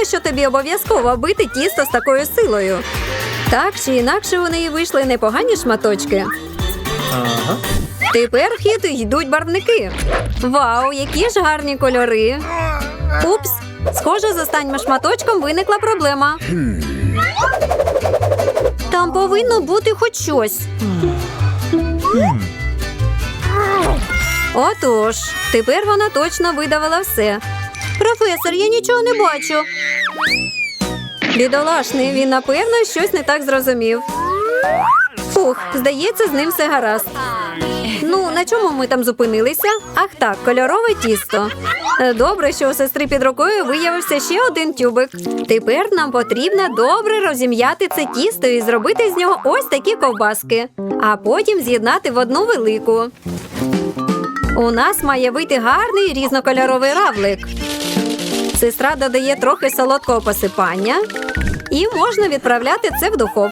казали, що тобі обов'язково бити тісто з такою силою. Так чи інакше у неї вийшли непогані шматочки. Ага. Тепер в хід йдуть барвники. Вау, які ж гарні кольори. Упс, схоже, з останнім шматочком виникла проблема. Там повинно бути хоч щось. Отож, тепер вона точно видавила все. Професор, я нічого не бачу. Бідолашний, він напевно щось не так зрозумів. Фух, здається, з ним все гаразд. Ну, на чому ми там зупинилися? Ах так, кольорове тісто. Е, Добре, що у сестри під рукою виявився ще один тюбик. Тепер нам потрібно добре розім'яти це тісто і зробити з нього ось такі ковбаски, а потім з'єднати в одну велику. У нас має вийти гарний різнокольоровий равлик. Сестра додає трохи солодкого посипання, і можна відправляти це в духовку.